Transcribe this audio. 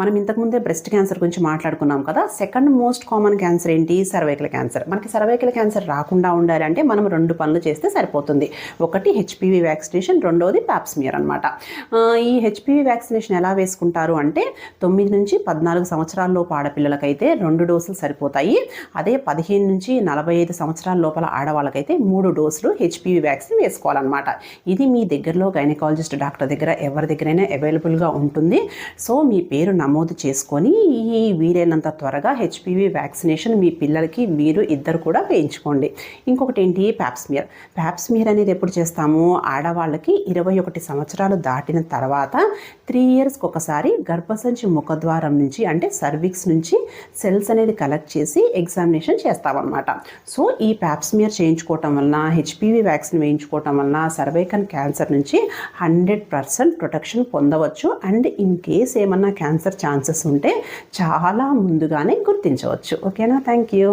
మనం ఇంతకుముందే breast cancer గురించి మాట్లాడుకున్నాం కదా సెకండ్ మోస్ట్ కామన్ క్యాన్సర్ ఏంటి? సర్వైకల్ క్యాన్సర్ మనకి సర్వైకల్ క్యాన్సర్ రాకుండా ఉండాలంటే మనం రెండు పనులు చేస్తే సరిపోతుంది. ఒకటి హెచ్పివి వ్యాక్సినేషన్ రెండోది ప్యాప్స్మియర్ అనమాట ఈ హెచ్పివి వ్యాక్సినేషన్ ఎలా వేసుకుంటారు అంటే తొమ్మిది నుంచి పద్నాలుగు సంవత్సరాలలోపు ఆడపిల్లలకైతే రెండు డోసులు సరిపోతాయి. అదే పదిహేను నుంచి నలభై ఐదు సంవత్సరాల లోపల ఆడవాళ్ళకైతే మూడు డోసులు హెచ్పివి వ్యాక్సిన్ వేసుకోవాలన్నమాట. ఇది మీ దగ్గరలో గైనకాలజిస్ట్ డాక్టర్ దగ్గర ఎవరి దగ్గరైనా అవైలబుల్గా ఉంటుంది. సో మీ పేరు నమోదు చేసుకొని ఈ వీలైనంత త్వరగా హెచ్పివి వ్యాక్సినేషన్ మీ పిల్లలకి మీరు ఇద్దరు కూడా వేయించుకోండి. ఇంకొకటి ఏంటి? ప్యాప్స్మియర్ ప్యాప్స్మియర్ అనేది ఎప్పుడు చేస్తాము? ఆడవాళ్ళకి ఇరవై ఒకటి సంవత్సరాలు దాటిన తర్వాత త్రీ ఇయర్స్కి ఒకసారి గర్భసంచి ముఖద్వారం నుంచి అంటే సర్విక్స్ నుంచి సెల్స్ అనేది కలెక్ట్ చేసి ఎగ్జామినేషన్ చేస్తామన్నమాట. సో ఈ ప్యాప్స్మియర్ చేయించుకోవటం వలన హెచ్పివి వ్యాక్సిన్ వేయించుకోవటం వలన సర్వైకల్ క్యాన్సర్ నుంచి హండ్రెడ్ పర్సెంట్ ప్రొటెక్షన్ పొందవచ్చు. అండ్ ఇన్ కేస్ ఏమన్నా క్యాన్సర్ ఛాన్సెస్ ఉంటే చాలా ముందుగానే గుర్తించవచ్చు. ఓకేనా? Thank you.